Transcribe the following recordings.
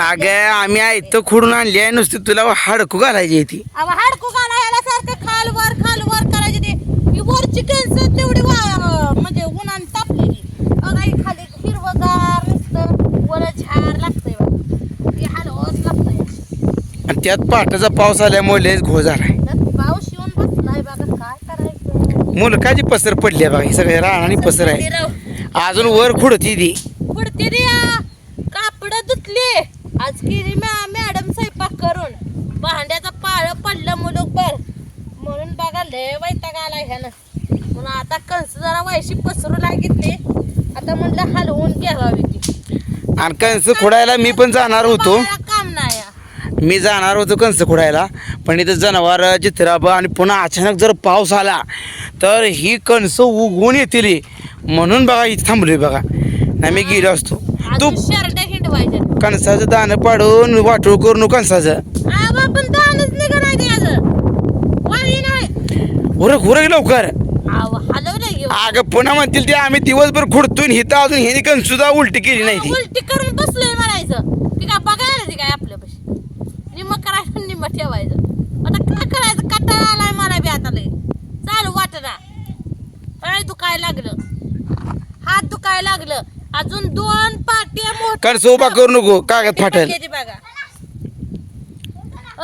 अगं आम्ही आयतं खुडून आणली आहे नुसती तुला हाडकू घालायची आहे ती. हाडकू घाला याला सारखं खाल वर खाल वर करायचे ते. ही वरची केस तेवढी वा म्हणजे उन्हाने तापलेली. ही खाली हिरवगार नुसतं वर झाड लागतंय बघा. हे हलवच लागतंय. आणि त्यात पहाटेचा पाऊस आल्यामुळे लयच घो झालाय. त्यात पाऊस येऊन बसलाय बघा काय करायचं? मुलकाची पसर पडली आहे बघा हे सगळे राहणारी पसर आहे. अजून वर खुडती ती पुढते रे कापड धुतले आज केली मॅ- मॅडम स्वयंपाक करून भांड्याचा पाळ पडलं मुलूक बर म्हणून बघा लय आला ह्यानं. म्हणून आता कंस जरा वैशी पसरू लागते आता म्हणलं हलवून घ्यावी ती. आणि कंस खुडायला मी पण जाणार होतो. काम नाही. मी जाणार होतो कंस खुडायला. पण इथं जनावर चित्राबा आणि पुन्हा अचानक जर पाऊस आला तर ही कणसं उगवून येतील. म्हणून बघा इथं थांबलोय बघा. नाही मी गेलो असतो. तू कणसाचं दाणं पाडून वाटोळ करू कणसाचं आबा पण दानच निघा नाही त्याचं वारी नाही उरक उरक लवकर. हलवलं घेऊ अगं पुन्हा म्हणतील ते आम्ही दिवसभर खुडतोय हिथं अजून हिने कणस सुद्धा उलटी केली नाही ती. उलटी करून बसलोय म्हणायचं. ती काय बघायला ती काय आपल्यापाशी? निम्म करायचं निम्म ठेवायचं. आता काय करायचं? कटाळा आलाय मला बी आता लय चालू वाटना पाय दुखाय लागलं. हात दुखाय लागलं. अजून दोन पाट्या मोठ्या उभा करू नको. कागद फाटेल. बघा.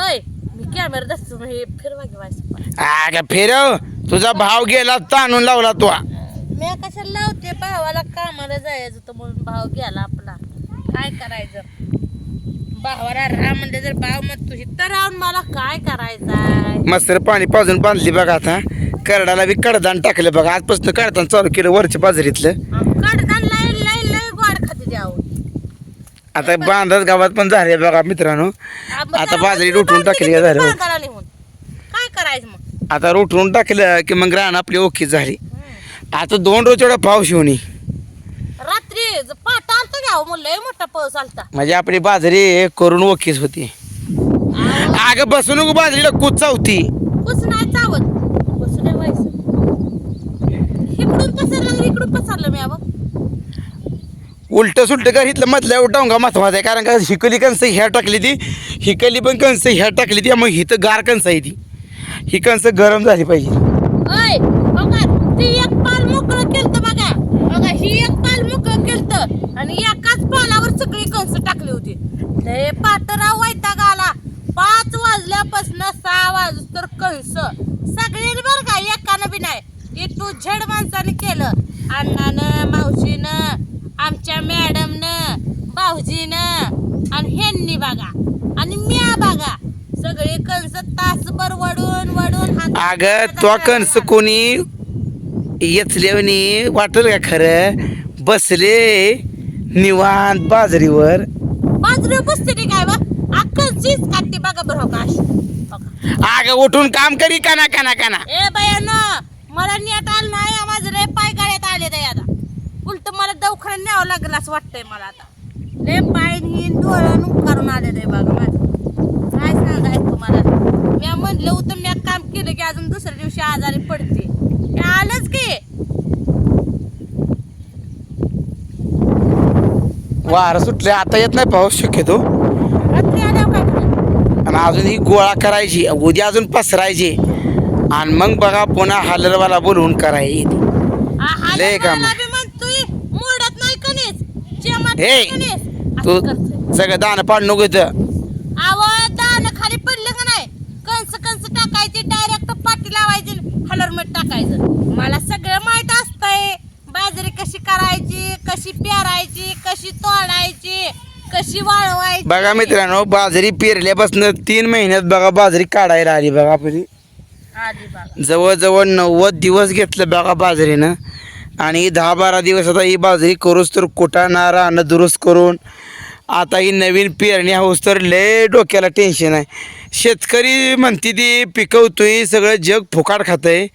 ओय मी कॅमेरा दसतो हे फिरवा घेवायचं अगं फेरव तुझा भाव गेला ताणून लावला तो. मी कशाला लावते? भावाला कामाला जायचं तर म्हणून भाव गेला आपला. काय करायचं? भावाला राहा म्हणजे जर भाव मग तुझी तर राहून मला काय करायचंय मस्त पाणी पाजून बांधली बघा आता. करडाला बी कडदान टाकलं बघा. आजपासून कडदान चालू केलं वरच्या बाजारीतलं. कडधान लय लय लय गोड खाते द्यावं आता बांधत गावात पण झाले बघा मित्रांनो. आता बाजरी रोटून टाकली झालं बांधायला लिहून काय करायचं मग आता रोटून टाकलं की मग रान आपली ओके झाली. आता दोन रोज एवढा पाऊस येऊन. रात्री पाटा घ्यावं लय मोठा पाऊस आलता. म्हणजे आपली बाजरी करून ओकेच होती. अगं बसू नको बाजरीला कुच चावती. कुस नाही चावत. नाही व्हायचं इकडून पसरलं आणि इकडून पसरलं मी उलट सुलट कर इथलं मधल्या डोंगा महत्त्वाचा आहे कारण का हिकली कणसं ह्या टाकली ती हिकली पण कणसं ह्या टाकली ती मग हिथं गार कणसं आहे ती. ही कणसं गरम झाली पाहिजे. ओय बघा ती एक पाल मोकळं केलत बघा. बघा ही एक पाल मोकळं केलत आणि एकाच पालावर सगळी कंस टाकली होती. लय पातरा वैताग आला पाच वाजल्यापासून सहा वाज तर कंस सगळ्यांनी बरं का एकानं बी नाही. हे तू झेड माणसाने केलं. अण्णानं मावशीनं आमच्या मॅडमनं भाऊजीनं आणि ह्यांनी बघा. आणि म्या बघा. सगळे कंस तासभर वडून वडून हात अगं तो कणसं कोणी येचल्याने वाटेल का खरं? बसले निवांत बाजरीवर. बाजूला बसते ती काय बा? अक्कल चीज काढते बघा बरं हो का अशी. बघा. अगं उठून काम करी काना काना काना. ए बायानो मला नेट आलं नाही माझं रे पाय गळ्यात आले ते आता. उलट मला दवाखान्यात न्यावं लागलं असं वाटतंय मला आता. लय पाय ही डोळ्यानं करून आले ते बघा माझं. काय सांगायचं तुम्हाला मी म्हणलं होतं मी काम केलं की अजून दुसऱ्या दिवशी आजारी पडते. हे आलंच की. वारं सुटले आता येत नाही पाऊस शक्यतो. रात्री आल्यावर काय करायचं आणि अजून ही गोळा करायची उद्या अजून पसरायची. आणि मग बघा पुन्हा हलरवाला बोलवून करायची आ, लय काम मला आहे. बी म्हणतोय मोडत नाही कणीस जेमत हे, तू करतोय. सगळं दाणं पाड नको इथं आवाज दान खाली पडलं का नाही कंस कंस टाकायची डायरेक्ट पाठी लावायची हलर मीठ टाकायचं. मला सगळं माहीत असतंय. बाजरी कशी करायची कशी पेरायची कशी तोडायची कशी वाळवायची. बघा मित्रांनो बाजरी पेरल्यापासून तीन महिन्यात बघा बाजरी काढायला आली बघा आपली. आधी बघा. जवळजवळ नव्वद दिवस घेतलं बघा बाजरीनं. आणि दहा बारा दिवस आता ही बाजरी करूच तर कुटाणा रानं दुरुस्त करून आता ही नवीन पेरणी होऊस तर लय डोक्याला टेन्शन आहे. शेतकरी म्हणते ती पिकवतोय सगळं जग फुकाट खातंय.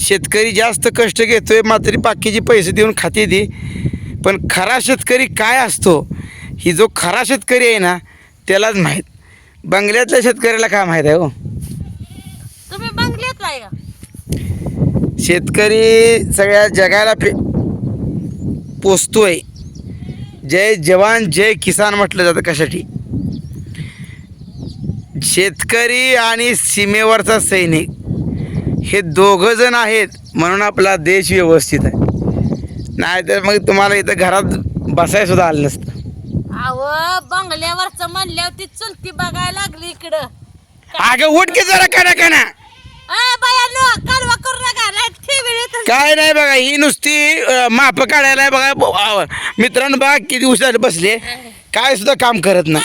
शेतकरी जास्त कष्ट घेतोय मात्र बाकीचे पैसे देऊन खाते ती. पण खरा शेतकरी काय असतो? ही जो खरा शेतकरी आहे ना त्यालाच माहीत. बंगल्यातल्या शेतकऱ्याला काय माहीत आहे हो? तुम्ही बंगल्यात का? शेतकरी सगळ्या जगाला पे पोचतोय जय जवान जय किसान म्हटलं जातं कशासाठी? शेतकरी आणि सीमेवरचा सैनिक हे दोघं जण आहेत म्हणून आपला देश व्यवस्थित आहे. नाहीतर मग तुम्हाला इथं घरात बसायला सुद्धा आलं नसतं. अव बंगल्यावरच म्हणल्यावर ती चुलती बघायला लागली इकडं. अगं उठ की जरा करा कना काय नाही बघा ही नुसती माप काढायला बघा. मित्रांनो बघा किती उशीर बसले. काय सुद्धा काम करत नाही.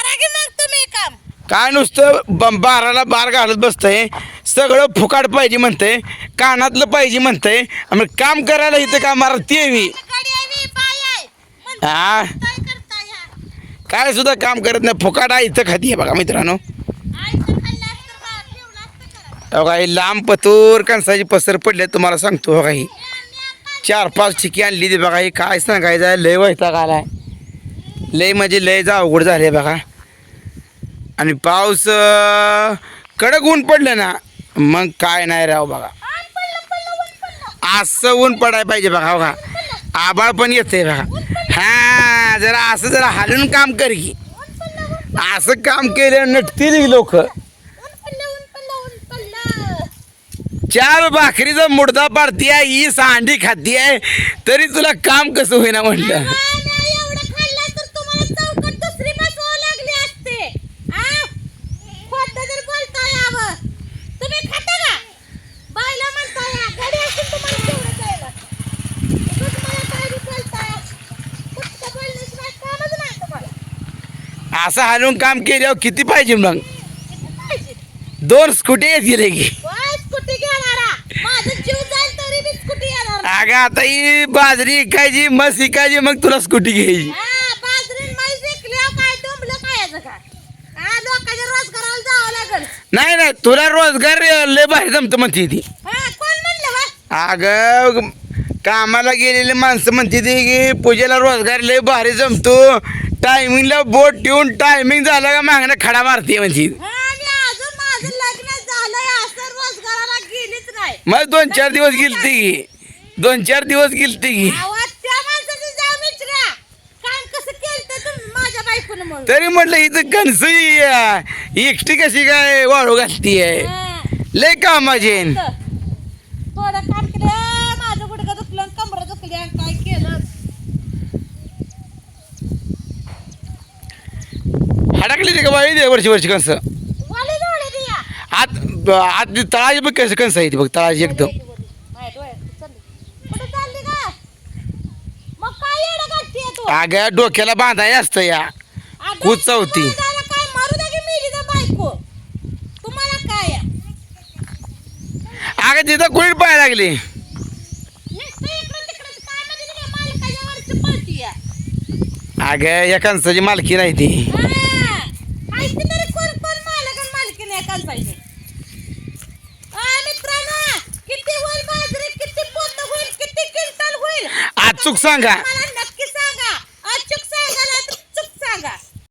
काम. काय नुसतं बाराला बार घालत बसतंय. सगळं फुकाट पाहिजे म्हणतंय. कानातलं पाहिजे म्हणतंय. काम करायला इथं का मारा ते बी. गडी आहे मी, पाय आहे. म्हणते हा? काय सुद्धा काम करत नाही. फुकाट आहे इथं खाती बघा मित्रांनो आईचं खाल्लं असतं का? ठेवलं अहो काही लांब पतूर कणसाची पसर पडले तुम्हाला सांगतो हो ही चार पाच ठिकी आणली ती बघा ही काय सांगायचं आहे लय वैताग आलाय. लय म्हणजे लय जा अवघड झाले बघा. आणि पाऊस कडक ऊन पडलं ना मग काय नाही राव बघा. असं ऊन पडायला पाहिजे बघा हो बघा आबाळ पण येते बघा. हा जरा असं जरा हालून काम कर की. असं काम केलं नटतील लोक ऊन पडलं, ऊन पडलं, ऊन पडलं. चार भाकरीचा मुडदा पाडतीये ही सांडी खातीये तरी तुला काम कसं होईना म्हटलं? खाता. असं हालून काम केल्यावर किती पाहिजे मग? दोन स्कूटी येतील की होय, स्कूटी घेणारा. माझं जीव जाईल तरी बी स्कूटी येणार नाही. अगं आता ही बाजरी इकायची मस इकायची मग तुला स्कूटी घ्यायची हा, बाजरीन म्हैस विकल्यावर काय डोंबलं खायचं का? हा, लोकांच्या रोजगाराला जावं लागल. नाही नाही तुला रोजगार लय भारी जमतं म्हणते ती हा, कोण म्हणलं बा? अगं कामाला गेलेले माणसं म्हणते ती की पूजेला रोजगार लय भारी जमतो टायमिंगला बोट ठेवून टायमिंग झाला का मागणं खडा मारते म्हणते हा, आणि अजून माझं लग्न झालंय असं रोजगाराला गेलीच नाही मग दोन चार दिवस गेलती की दोन चार दिवस गेलती की. आवाज त्या माणसाचं जाऊन विचारा काम कसं केलं तुम्ही माझ्या बायकोनं म्हणून? तरी म्हटलं इथं कणस एकटी कशी काय वाळू घालती आहे हा, लय कामाची आहे. थोडं काम केलं माझं गुडघं दुखलं आणि कमरं दुखली आणि काय केलं? हडकली ते का बाई दे वर्षी वर्षी वाली दिया. आत आत तळाची बघ कसं कंस आहे ती बघ तळाची एकदम माझ्या डोळ्यात चालली. कुठं चालली का मग काय येडं काढतीये तू अगं डोक्याला बांधाय असतं या. अगं, कूच चौथी. तुम्हाला काय? मारू दे की मेली तर बायको. तुम्हाला काय आहे? अगं तिथं कुणी पाय लागली. अगं या कंसाची मालकी नाही ती. आज चूक सांगा.